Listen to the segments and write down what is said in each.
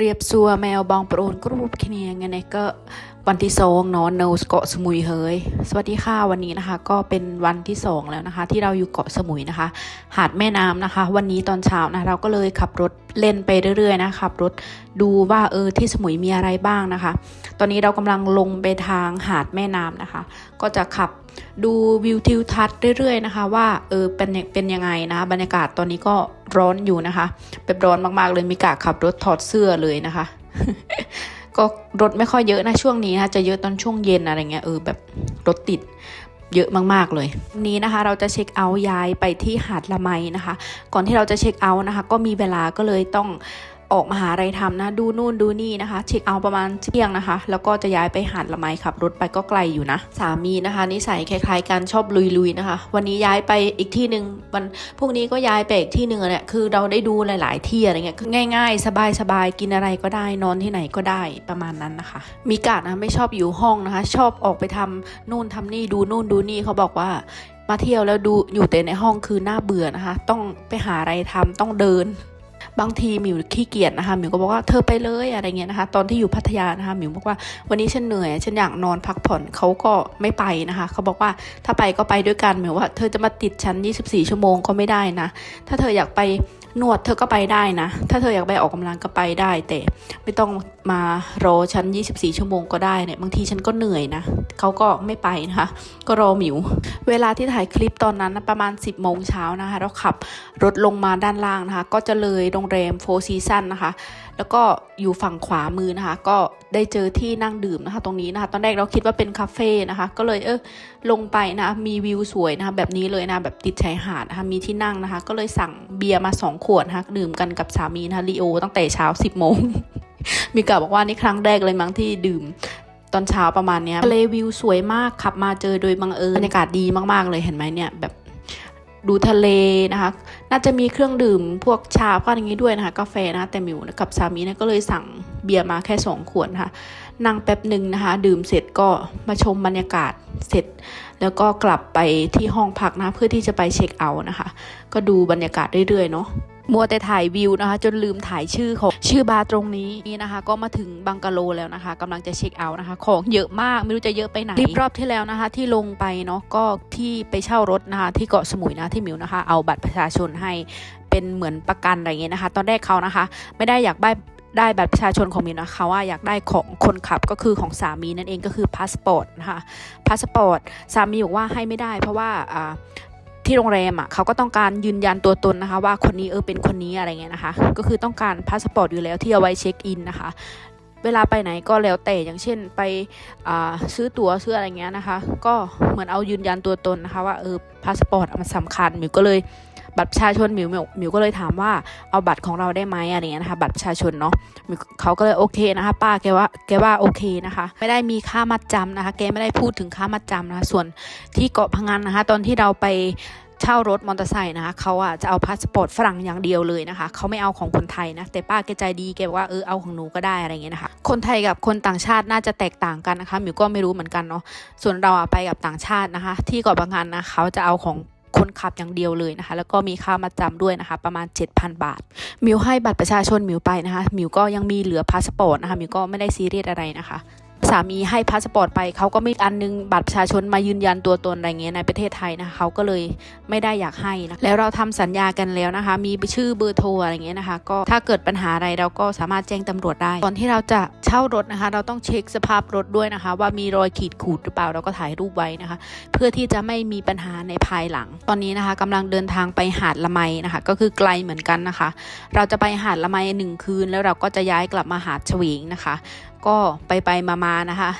រៀបសួរម៉ែបងប្អូនគ្រប់គ្នាថ្ងៃនេះក៏ วันที่สองเนาะเนสเกาะสมุยเฮยสวัสดีค่ะวันนี้นะคะ ก็เป็นวันที่สองแล้วนะคะ ที่เราอยู่เกาะสมุยนะคะ หาดแม่น้ำนะคะ วันนี้ตอนเช้านะเราก็เลยขับรถเล่นไปเรื่อยๆนะขับรถดูว่าเออที่สมุยมีอะไรบ้างนะคะ ตอนนี้เรากำลังลงไปทางหาดแม่น้ำนะคะ ก็จะขับดูวิวทิวทัศน์เรื่อยๆนะคะ ว่าเออเป็นเป็นยังไงนะคะบรรยากาศตอนนี้ก็ร้อนอยู่นะคะเป็นร้อนมากๆเลยมีกะขับรถถอดเสื้อเลยนะคะ ก็รถไม่ค่อยเยอะนะช่วงนี้นะจะเยอะตอนช่วงเย็นอะไรเงี้ยเออแบบรถติดเยอะมาก ๆ เลยวันนี้นะคะ เราจะเช็คเอาท์ย้ายไปที่หาดละไมนะคะ ก่อนที่เราจะเช็คเอาท์นะคะ ก็มีเวลาก็เลยต้อง ออกมาหาอะไรทำนะ ดูนู่นดูนี่นะคะ เช็คเอาประมาณเที่ยงนะคะ แล้วก็จะย้ายไปหาดละไมขับรถไปก็ไกลอยู่นะ สามีนะคะนิสัยคล้ายๆกันชอบลุยๆนะคะ วันนี้ย้ายไปอีกที่หนึ่งวันพรุ่งนี้ก็ย้ายไปอีกที่หนึ่งเนี่ยคือเราได้ดูหลาย ๆ ที่อะไรเงี้ยคือง่าย ๆ สบายๆกินอะไรก็ได้นอนที่ไหนก็ได้ประมาณนั้นนะคะ มีกาดนะไม่ชอบอยู่ห้องนะคะ ชอบออกไปทำนู่นทำนี่ดูนู่นดูนี่เขาบอกว่ามาเที่ยวแล้วดูอยู่แต่ในห้องคือน่าเบื่อนะคะ ต้องไปหาอะไรทำต้องเดิน บางทีมิวขี้เกียจนะคะมิวก็บอกว่าเธอไปเลยอะไรเงี้ยนะคะ ตอนที่อยู่พัทยานะคะมิวบอกว่าวันนี้ฉันเหนื่อยฉันอยากนอนพักผ่อนเขาก็ไม่ไปนะคะเขาบอกว่าถ้าไปก็ไปด้วยกันหมิวว่าเธอจะมาติดฉัน 24 ชั่วโมงก็ไม่ได้นะ ถ้าเธออยากไป นวดเธอก็ไปได้นะ ถ้าเธออยากไปออกกำลังก็ไปได้ แต่ไม่ต้องมารอฉัน 24 ชั่วโมงก็ได้เนี่ย บางทีฉันก็เหนื่อยนะ เขาก็ไม่ไปนะคะ ก็รอหมิว เวลาที่ถ่ายคลิปตอนนั้นประมาณ 10 โมงเช้านะคะ เราขับรถลงมาด้านล่างนะคะ ก็จะเลยโรงแรมโฟซีซันนะคะ แล้วก็อยู่ฝั่งขวามือนะคะ ก็ได้เจอที่นั่งดื่มนะคะ ตรงนี้นะคะ ตอนแรกเราคิดว่าเป็นคาเฟ่นะคะ ก็เลยเออลงไปนะะมีวิวสวยนะคะ แบบนี้เลยนะแบบติดชายหาดนะคะ มีที่นั่งนะคะ ก็เลยสั่งเบียร์มา 2 ขวดนะคะดื่มกันกับสามีนะคะลีโอตั้งแต่เช้า 10โมงมีกาบอกว่านี่ครั้งแรกเลยมั้งที่ดื่มตอนเช้าประมาณเนี้ยทะเลวิวสวยมากขับมาเจอโดยบังเอิญบรรยากาศดีมากๆเลยเห็นไหมเนี่ยแบบ ดูทะเลนะคะ น่าจะมีเครื่องดื่มพวกชาพวกอย่างนี้ด้วยนะคะ กาแฟนะแต่มิวกับสามีนี่ยก็เลยสั่งเบียร์มาแค่สองขวดนะคะนั่งแป๊บหนึ่งนะคะ ดื่มเสร็จก็มาชมบรรยากาศเสร็จ แล้วก็กลับไปที่ห้องพักนะเพื่อที่จะไปเช็คเอาท์นะคะ ก็ดูบรรยากาศเรื่อยๆเนาะ มัวแต่ถ่ายวิวนะคะ จนลืมถ่ายชื่อของชื่อบาร์ตรงนี้นี่นะคะ ก็มาถึงบังกะโลแล้วนะคะกำลังจะเช็คเอาท์นะคะ ของเยอะมากไม่รู้จะเยอะไปไหนคลิปรอบที่แล้วนะคะ ที่ลงไปเนาะก็ที่ไปเช่ารถนะคะ ที่เกาะสมุยนะที่หมิวนะคะ เอาบัตรประชาชนให้เป็นเหมือนประกันอะไรเงี้ยนะคะ ตอนแรกเขานะคะ ไม่ได้อยากได้ได้บัตรประชาชนของมิวนะคะว่าอยากได้ของคนขับก็คือของสามีนั่นเองก็คือพาสปอร์ตนะคะพาสปอร์ตสามีบอกว่าให้ไม่ได้ เพราะว่า ที่โรงแรมอะเขาก็ต้องการยืนยันตัวตนนะคะ ว่าคนนี้เออเป็นคนนี้อะไรเงี้ยนะคะ ก็คือต้องการพาสปอร์ตอยู่แล้วที่เอาไว้เช็คอินนะคะ เวลาไปไหนก็แล้วแต่อย่างเช่นไปซื้อตั๋วซื้ออะไรเงี้ยนะคะ ก็เหมือนเอายืนยันตัวตนนะคะ ว่าเออพาสปอร์ตมันสำคัญมิวก็เลย บัตรประชาชนหมิวหมิวก็เลยถามว่าเอาบัตรของเราได้ไหมอะไรเงี้ยนะคะ บัตรประชาชนเนาะเขาก็เลยโอเคนะคะ ป้าแกว่าแกว่าโอเคนะคะ ไม่ได้มีค่ามัดจำนะคะ แกไม่ได้พูดถึงค่ามัดจำนะคะ ส่วนที่เกาะพังงานนะคะ ตอนที่เราไปเช่ารถมอเตอร์ไซค์นะคะเขาอะจะเอาพาสปอร์ตฝรั่งอย่างเดียวเลยนะคะเขาไม่เอาของคนไทยนะ แต่ป้าแกใจดีแกบอกว่าเออเอาของหนูก็ได้อะไรเงี้ยนะคะคนไทยกับคนต่างชาติน่าจะแตกต่างกันนะคะหมิวก็ไม่รู้เหมือนกันเนาะส่วนเราอะไปกับต่างชาตินะคะ ที่เกาะบางงานนะเขาจะเอาของ คนขับอย่างเดียวเลยนะคะ แล้วก็มีค่ามาจำด้วยนะคะ ประมาณ 7,000 บาท มิวให้บัตรประชาชนมิวไปนะคะ มิวก็ยังมีเหลือพาสปอร์ตนะคะ มิวก็ไม่ได้ซีเรียสอะไรนะคะ สามีให้พาสปอร์ตไปเขาก็มีอันนึงบัตรประชาชนมายืนยันตัวตนอะไรเงี้ยในประเทศไทยนะคะเขาก็เลยไม่ได้อยากให้นะแล้วเราทำสัญญากันแล้วนะคะ มีชื่อเบอร์โทรอะไรเงี้ยนะคะ ก็ถ้าเกิดปัญหาอะไรเราก็สามารถแจ้งตำรวจได้ ตอนที่เราจะเช่ารถนะคะ เราต้องเช็คสภาพรถด้วยนะคะ ว่ามีรอยขีดขูดหรือเปล่าเราก็ถ่ายรูปไว้นะคะ เพื่อที่จะไม่มีปัญหาในภายหลัง ตอนนี้นะคะกำลังเดินทางไปหาดละไมนะคะ ก็คือไกลเหมือนกันนะคะ เราจะไปหาดละไมหนึ่งคืน แล้วเราก็จะย้ายกลับมาหาดเฉวงนะคะก็ไปไปมามาๆนะคะ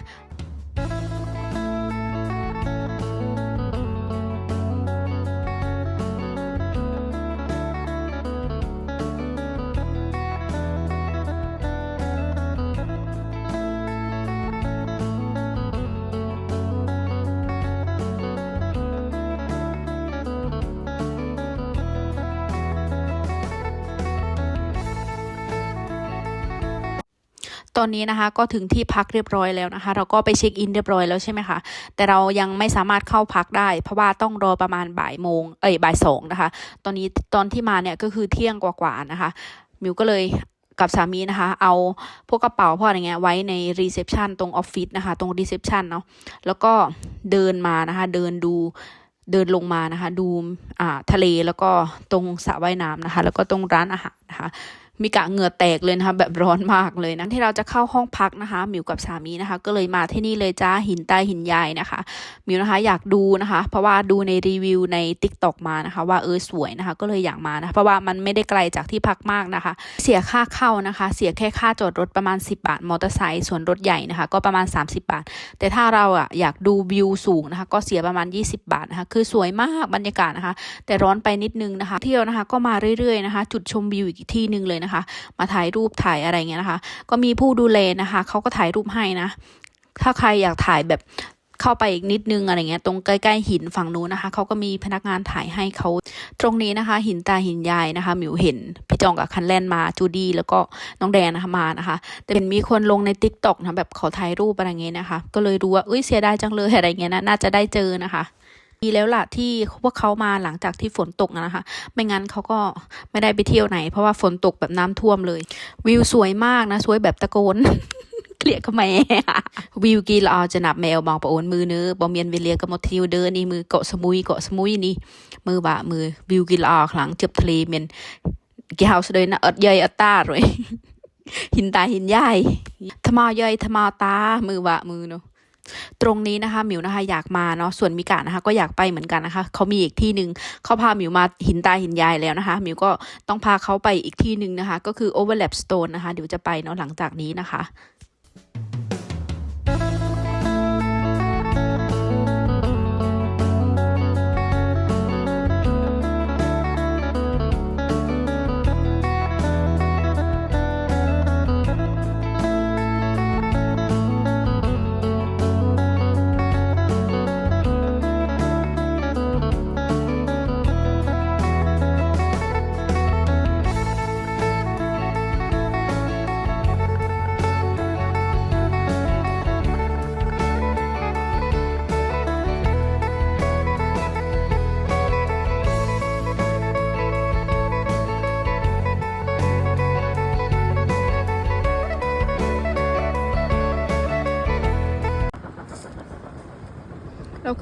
ตอนนี้นะคะก็ถึงที่พักเรียบร้อยแล้วนะคะ เราก็ไปเช็คอินเรียบร้อยแล้วใช่ไหมคะแต่เรายังไม่สามารถเข้าพักได้ เพราะว่าต้องรอประมาณบ่ายโมงเอ้ยบ่ายสองนะคะ ตอนนี้ตอนที่มาเนี่ยก็คือเที่ยงกว่าๆนะคะมิวก็เลยกับสามีนะคะ เอาพวกกระเป๋าพวกอะไรเงี้ยไว้ในรีเซพชันตรงออฟฟิศนะคะ ตรงรีเซพชันเนาะแล้วก็เดินมานะคะ เดินดูเดินลงมานะคะ ดูอ่าทะเลแล้วก็ตรงสระว่ายน้ำนะคะ แล้วก็ตรงร้านอาหารนะคะ มีกะเหงื่อแตกเลยนะคะแบบร้อนมากเลยนะที่เราจะเข้าห้องพักนะคะมิวกับสามีนะคะ ก็เลยมาที่นี่เลยจ้าหินใต้หินยายนะคะมิวนะคะอยากดูนะคะ เพราะว่าดูในรีวิวใน t ิ k t o k มานะคะ ว่าเออสวยนะคะ ก็เลยอยากมานะะเพราะว่ามันไม่ได้ไกลจากที่พักมากนะคะ เสียค่าเข้านะคะ เสียแค่ค่าจอดรถประมาณ 10 บาทมอเตอร์ไซค์ส่วนรถใหญ่นะคะ ก็ประมาณ 30 บาท แต่ถ้าเราอะอยากดูวิวสูงนะคะ ก็เสียประมาณ 20 บาทนะคะ คือสวยมากบรรยากาศนะคะ แต่ร้อนไปนิดนึงนะคะ เที่ยวนะคะก็มาเรื่อยๆนะคะ จุดชมวิวอีกที่หนึ่งเลยนะคะมาถ่ายรูปถ่ายอะไรเงี้ยนะคะ ก็มีผู้ดูแลนะคะเขาก็ถ่ายรูปให้นะ ถ้าใครอยากถ่ายแบบเข้าไปอีกนิดนึงอะไรเงี้ยตรงใกล้ๆหินฝั่งนู้นนะคะเขาก็มีพนักงานถ่ายให้เขาตรงนี้นะคะ หินตาหินยายนะคะหมิวเห็นพี่จองกับคันแลนมาจูดี้แล้วก็น้องแดนนะคะมานะคะ แต่เป็นมีคนลงในติ๊กต็อกนะแบบขอถ่ายรูปอะไรเงี้ยนะคะ ก็เลยรู้ว่าเอ้ยเสียดายจังเลยอะไรเงี้ยนะน่าจะได้เจอนะคะ ดีแล้วล่ะที่พวกเขามาหลังจากที่ฝนตกนะคะ ไม่งั้นเขาก็ไม่ได้ไปเที่ยวไหน เพราะว่าฝนตกแบบน้ำท่วมเลย วิวสวยมากนะ สวยแบบตะโกนเกลียดก็แม่วิวกีเราเอจะนับแมวบางประโอนมือเนื้อบอมเมียนเวเลียก็หมดเที่ยวเดินนี่มือเกาะสมุยเกาะสมุยนี่ มือบะมือวิวกีเราขลังเจ็บทะเลเมียนกี่เฮาสเลยนะอดใหญ่อัดตาเลยหินตาหินใหญ่ทมาวใหญ่ทมาตามือบะมือเนาะ ตรงนี้นะคะหมิวนะคะอยากมาเนาะส่วนมิกะนะคะก็อยากไปเหมือนกันนะคะเขามีอีกที่หนึ่งเขาพาหมิวมาหินตาหินยายแล้วนะคะหมิวก็ต้องพาเขาไปอีกที่หนึ่งนะคะ ก็คือ Overlap Stone นะคะเดี๋ยวจะไปเนาะหลังจากนี้นะคะ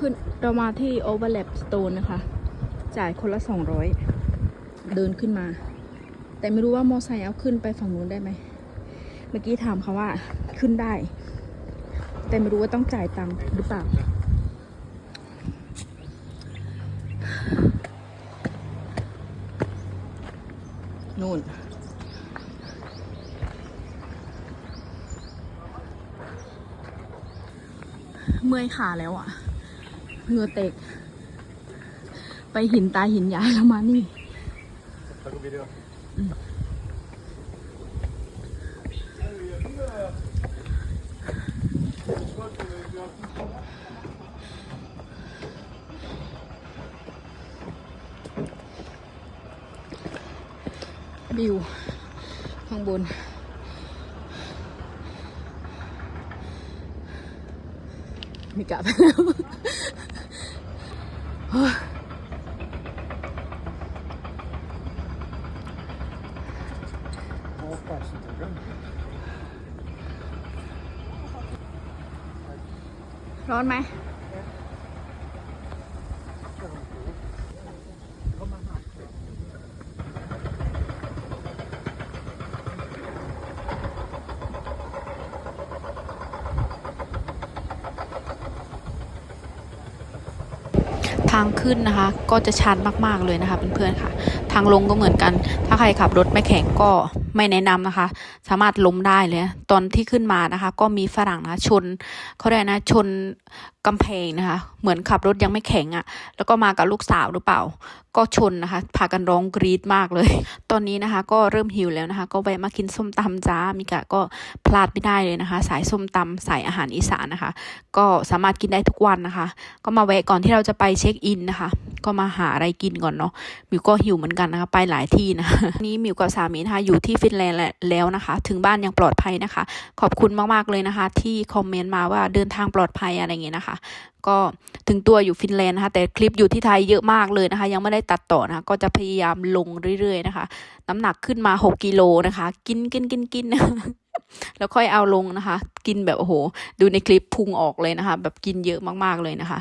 ขึ้นเรามาที่ Overlap Stone นะคะ จ่ายคนละ 200 เดินขึ้นมา แต่ไม่รู้ว่าโมอไซค์เอาขึ้นไปฝั่งนู้นได้ไหม เมื่อกี้ถามเขาว่าขึ้นได้ แต่ไม่รู้ว่าต้องจ่ายตังค์หรือเปล่า นู่นเมื่อยขาแล้วอะ เหงื่อเตก ไปหินตาหินยายแล้วมานี่ Tack video. วิวข้างบนมีกลับแล้ว ร้อนไหม ทางขึ้นนะคะ ก็จะชันมากๆเลยนะคะเพื่อนๆค่ะ ทางลงก็เหมือนกัน ถ้าใครขับรถไม่แข็งก็ไม่แนะนำนะคะ สามารถล้มได้เลยตอนที่ขึ้นมานะคะ ก็มีฝรั่งนะชนเขาเรียกนะชนกำแพงนะคะ เหมือนขับรถยังไม่แข็งอะ่ะ แล้วก็มากับลูกสาวหรือเปล่า ก็ชนนะคะพากันร้องกรีดมากเลย ตอนนี้นะคะก็เริ่มหิวแล้วนะคะ ก็แวะมากินส้มตำจ้ามิกะก็พลาดไม่ได้เลยนะคะ สายส้มตำสายอาหารอีสานนะคะ ก็สามารถกินได้ทุกวันนะคะ ก็มาแวะก่อนที่เราจะไปเช็คอินนะคะ ก็มาหาอะไรกินก่อนเนาะมิวก็หิวเหมือนกันนะคะไปหลายที่นะนี้มิวกับสามีนะคะอยู่ที่ฟินแลนด์แล้วนะคะ ถึงบ้านยังปลอดภัยนะคะ ขอบคุณมากๆเลยนะคะ ที่คอมเมนต์มาว่าเดินทางปลอดภัยอะไรเงี้ยนะคะ ก็ถึงตัวอยู่ฟินแลนด์นะคะ แต่คลิปอยู่ที่ไทยเยอะมากเลยนะคะ ยังไม่ได้ตัดต่อนะคะ ก็จะพยายามลงเรื่อยๆนะคะ น้ำหนักขึ้นมา 6กิโลนะคะ กินกินกินกินแล้วค่อยเอาลงนะคะ กินแบบโอ้โห ดูในคลิปพุงออกเลยนะคะ แบบกินเยอะมากๆเลยนะคะ